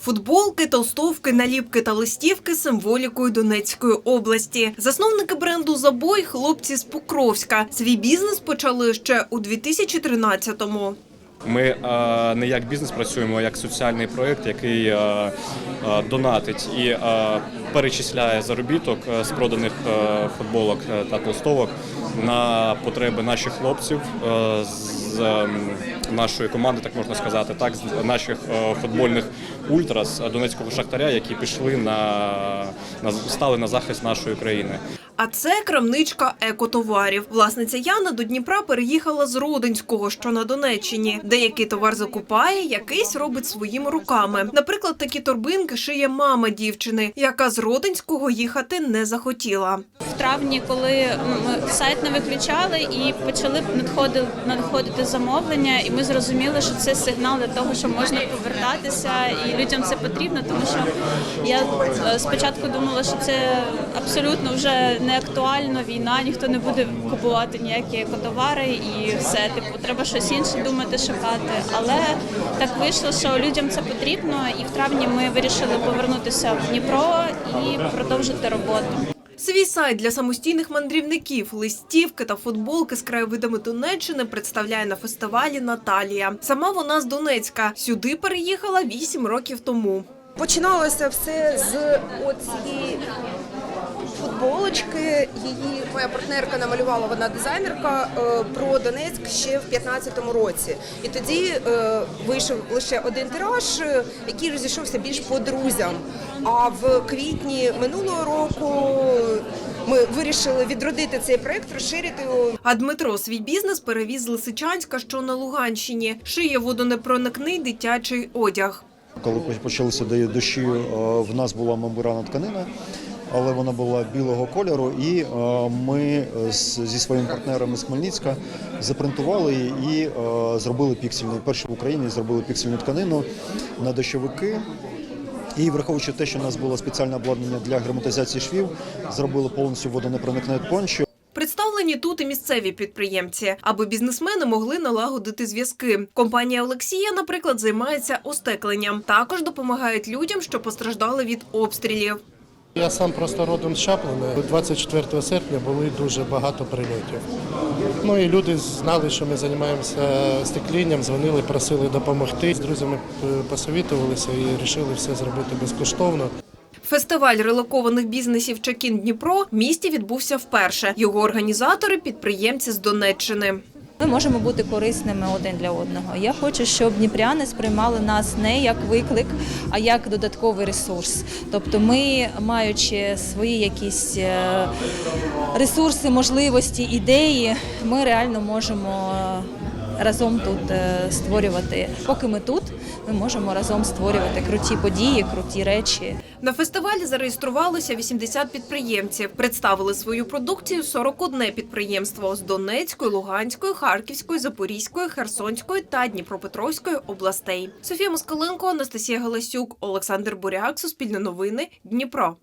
Футболки, толстовки, наліпки та листівки символікою Донецької області. Засновники бренду Забой хлопці з Покровська. Свій бізнес почали ще у 2013-му. Ми е, не як бізнес працюємо, а як соціальний проєкт, який е, е, донатить і перечисляє заробіток з проданих футболок та толстовок на потреби наших хлопців е, з ем, нашої команди, так можна сказати, так з наших е, футбольних ультрас е, Донецького шахтаря, які пішли на, на стали на захист нашої країни. А це крамничка екотоварів. Власниця Яна до Дніпра переїхала з Родинського, що на Донеччині. Деякий товар закупає, якийсь робить своїми руками. Наприклад, такі торбинки шиє мама дівчини, яка з Родинського їхати не захотіла. Травні, коли ми сайт не виключали і почали надходити замовлення, і ми зрозуміли, що це сигнал для того, що можна повертатися, і людям це потрібно, тому що я е, спочатку думала, що це абсолютно вже не актуально. Війна, ніхто не буде купувати ніякі екотовари і все. Типу, треба щось інше думати, шукати. Але так вийшло, що людям це потрібно, і в травні ми вирішили повернутися в Дніпро і продовжити роботу. Свій сайт для самостійних мандрівників, листівки та футболки з краєвидами Донеччини представляє на фестивалі Наталія. Сама вона з Донецька. Сюди переїхала 8 років тому. Починалося все з оцієї футболочки. Її моя партнерка намалювала, вона дизайнерка е, про Донецьк ще в 15-му році. І тоді е, вийшов лише один тираж, е, який розійшовся більш по друзям. А в квітні минулого року ми вирішили відродити цей проект, розширити його А Дмитро свій бізнес перевіз з Лисичанська, що на Луганщині. Шиє водонепроникний дитячий одяг. Коли почалися дощі, в нас була мембрана тканина, але вона була білого кольору, і е, ми зі своїми партнерами з Хмельницька запринтували її і е, зробили піксельну. Перші в Україні зробили піксельну тканину на дощовики. І враховуючи те, що у нас було спеціальне обладнання для герметизації швів, зробили повністю водонепроникне пончо. Представлені тут і місцеві підприємці, аби бізнесмени могли налагодити зв'язки. Компанія Олексія, наприклад, займається остекленням. Також допомагають людям, що постраждали від обстрілів. Я сам просто родом з Чаплина. 24 серпня були дуже багато прильотів. Ну і люди знали, що ми займаємося стеклінням, дзвонили, просили допомогти. З друзями е, посовітувалися і вирішили все зробити безкоштовно. Фестиваль релокованих бізнесів Чекін Дніпро в місті відбувся вперше. Його організатори підприємці з Донеччини. Ми можемо бути корисними один для одного. Я хочу, щоб дніпряни сприймали нас не як виклик, а як додатковий ресурс. Тобто, ми, маючи свої якісь е, ресурси, можливості, ідеї, ми реально можемо е, разом тут е, створювати. Поки ми тут, ми можемо разом створювати круті події, круті речі. На фестивалі зареєструвалося 80 підприємців. Представили свою продукцію 41 підприємство з Донецької, Луганської, Харківської, Запорізької, Херсонської та Дніпропетровської областей. Софія Москаленко, Анастасія Галасюк, Олександр Буряк, Суспільне новини, Дніпро.